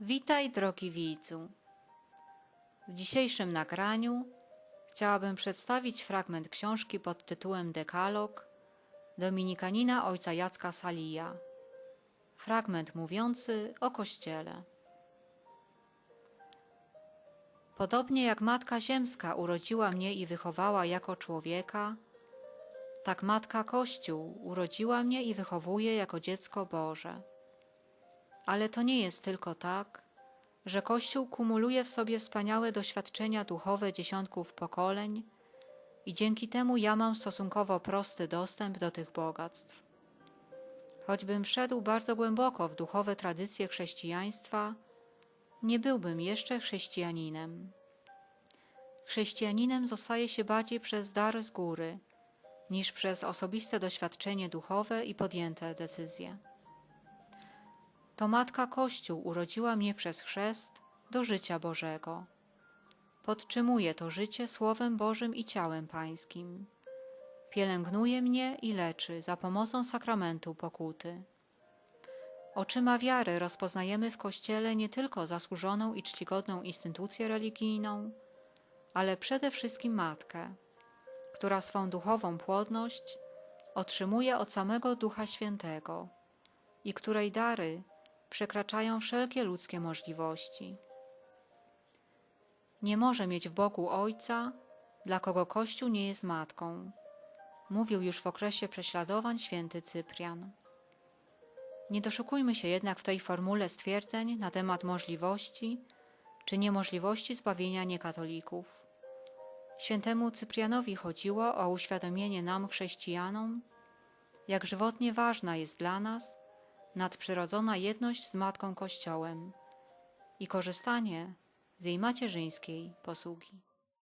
Witaj, drogi widzu. W dzisiejszym nagraniu chciałabym przedstawić fragment książki pod tytułem Dekalog Dominikanina ojca Jacka Salija. Fragment mówiący o Kościele. Podobnie jak Matka Ziemska urodziła mnie i wychowała jako człowieka, tak Matka Kościół urodziła mnie i wychowuje jako dziecko Boże. Ale to nie jest tylko tak, że Kościół kumuluje w sobie wspaniałe doświadczenia duchowe dziesiątków pokoleń i dzięki temu ja mam stosunkowo prosty dostęp do tych bogactw. Choćbym wszedł bardzo głęboko w duchowe tradycje chrześcijaństwa, nie byłbym jeszcze chrześcijaninem. Chrześcijaninem zostaje się bardziej przez dar z góry, niż przez osobiste doświadczenie duchowe i podjęte decyzje. To Matka Kościół urodziła mnie przez chrzest do życia Bożego. Podtrzymuje to życie Słowem Bożym i ciałem Pańskim. Pielęgnuje mnie i leczy za pomocą sakramentu pokuty. Oczyma wiary rozpoznajemy w Kościele nie tylko zasłużoną i czcigodną instytucję religijną, ale przede wszystkim Matkę, która swą duchową płodność otrzymuje od samego Ducha Świętego i której dary przekraczają wszelkie ludzkie możliwości. Nie może mieć w Bogu Ojca, dla kogo Kościół nie jest matką, mówił już w okresie prześladowań święty Cyprian. Nie doszukujmy się jednak w tej formule stwierdzeń na temat możliwości czy niemożliwości zbawienia niekatolików. Świętemu Cyprianowi chodziło o uświadomienie nam, chrześcijanom, jak żywotnie ważna jest dla nas nadprzyrodzona jedność z Matką Kościołem i korzystanie z jej macierzyńskiej posługi.